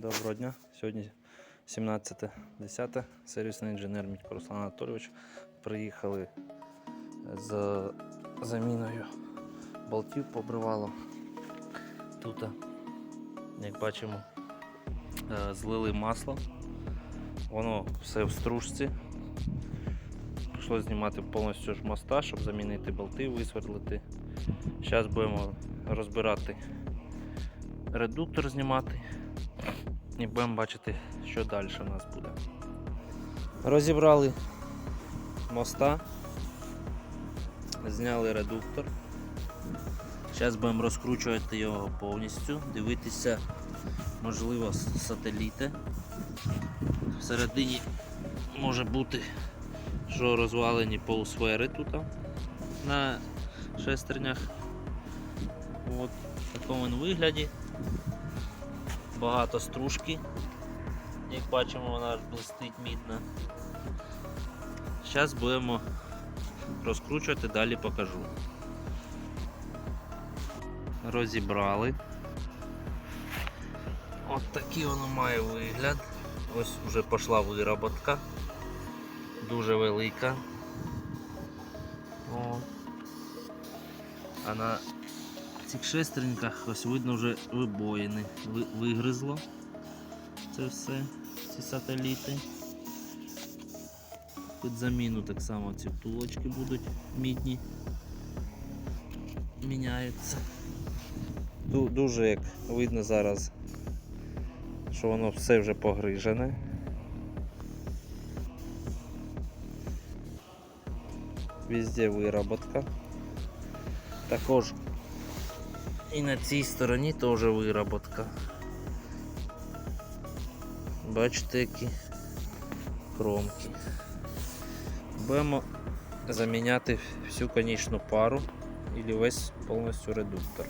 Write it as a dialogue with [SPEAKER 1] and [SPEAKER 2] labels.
[SPEAKER 1] Доброго дня. Сьогодні 17.10. Сервісний інженер Мітько Руслан Анатолійович. Приїхали з заміною болтів по обривалу. Тут, як бачимо, е, злили масло. Воно все в стружці. Прийшлося знімати повністю ж моста, щоб замінити болти, висверлити. Зараз будемо розбирати редуктор знімати. І будемо бачити, що далі у нас буде. Розібрали моста, зняли редуктор. Зараз будемо розкручувати його повністю, дивитися, можливо, сателіти. Всередині може бути, що розвалені полусфери тут на шестернях. От, в такому вигляді багато стружки. Як бачимо, вона блистить мідна. Зараз будемо розкручувати, далі покажу. Розібрали. От такий воно має вигляд. Ось вже пішла вироботка. Дуже велика. О. А на цих шестереньках ось видно вже вибоїни. Вигризло це все, ці сателіти. Під заміну так само ці втулочки будуть мідні. Міняються. Ду- Дуже як видно зараз, що воно все вже погрижене. Везде вироботка. Також і на цій стороні теж вироботка. Бачите, які кромки. Будемо заміняти всю конічну пару і весь повністю редуктор.